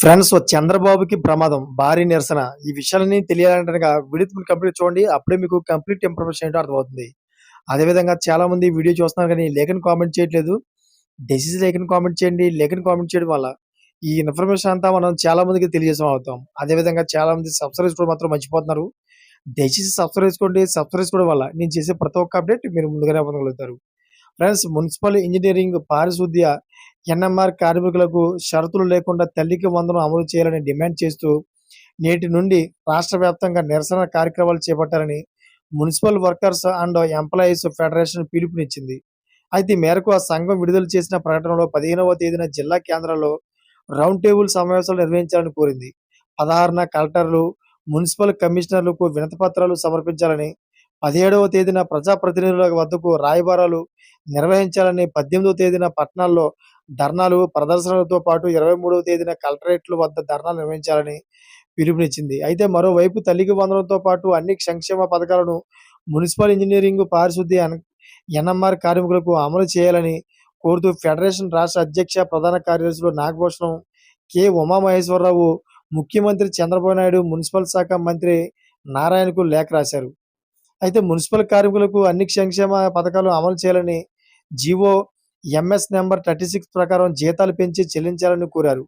Friends చంద్రబాబుకి ప్రమాదం భారీ నిరసన. ఈ విషయాలని తెలియాలంటే వీడియో కంప్లీట్ చూడండి అప్పుడే మీకు కంప్లీట్ ఇన్ఫర్మేషన్ ఏంటో అర్థమవుతుంది. అదేవిధంగా చాలా మంది వీడియో చూస్తున్నారు కానీ లేఖను కామెంట్ చేయట్లేదు. డెసిజ్ లేఖని కామెంట్ చేయండి లేఖను కామెంట్ చేయడం వల్ల ఈ ఇన్ఫర్మేషన్ అంతా మనం చాలా మందికి తెలియజేసాం అవుతాం. అదేవిధంగా చాలా మంది సబ్స్క్రైబ్ కూడా మాత్రం మర్చిపోతున్నారు. దయచేసి సబ్స్క్రైబ్ చేసుకోండి సబ్స్క్రైబ్ చేసుకోవడం వల్ల నేను చేసే ప్రతి ఒక్క అప్డేట్ మీరు ముందుగానే పొందగలుగుతారు. ఫ్రెండ్స్ మున్సిపల్ ఇంజనీరింగ్ పారిశుద్ధ్య ఎన్ఎంఆర్ కార్మికులకు షరతులు లేకుండా తల్లికి వందనం అమలు చేయాలని డిమాండ్ చేస్తూ నేటి నుండి రాష్ట్ర వ్యాప్తంగా నిరసన కార్యక్రమాలు చేపట్టాలని municipal workers and employees federation పిలుపునిచ్చింది. అయితే మేరకు ఆ సంఘం విడుదల చేసిన ప్రకటనలో పదిహేనవ తేదీన జిల్లా కేంద్రంలో రౌండ్ టేబుల్ సమావేశాలు నిర్వహించాలని కోరింది. పదహారున కలెక్టర్లు మున్సిపల్ కమిషనర్లకు వినతిపత్రాలు సమర్పించాలని పదిహేడవ తేదీన ప్రజాప్రతినిధుల వద్దకు రాయబారాలు నిర్వహించాలని పద్దెనిమిదవ తేదీన పట్టణాల్లో ధర్నాలు ప్రదర్శనలతో పాటు ఇరవై మూడవ తేదీన కలెక్టరేట్ల వద్ద ధర్నాలు నిర్వహించాలని పిలుపునిచ్చింది. అయితే మరోవైపు తల్లికి వందడంతో పాటు అన్ని సంక్షేమ పథకాలను మున్సిపల్ ఇంజనీరింగ్ పారిశుద్ధ్య ఎన్ఎంఆర్ కార్మికులకు అమలు చేయాలని కోరుతూ ఫెడరేషన్ రాష్ట్ర అధ్యక్ష ప్రధాన కార్యదర్శులు నాగభూషణం కె. ఉమామహేశ్వరరావు ముఖ్యమంత్రి చంద్రబాబు నాయుడు మున్సిపల్ శాఖ మంత్రి నారాయణకు లేఖ రాశారు. అయితే మున్సిపల్ కార్మికులకు అన్ని సంక్షేమ పథకాలు అమలు చేయాలని GO MS number thirty six ప్రకారం జీతాలు పెంచి చెల్లించాలని కోరారు.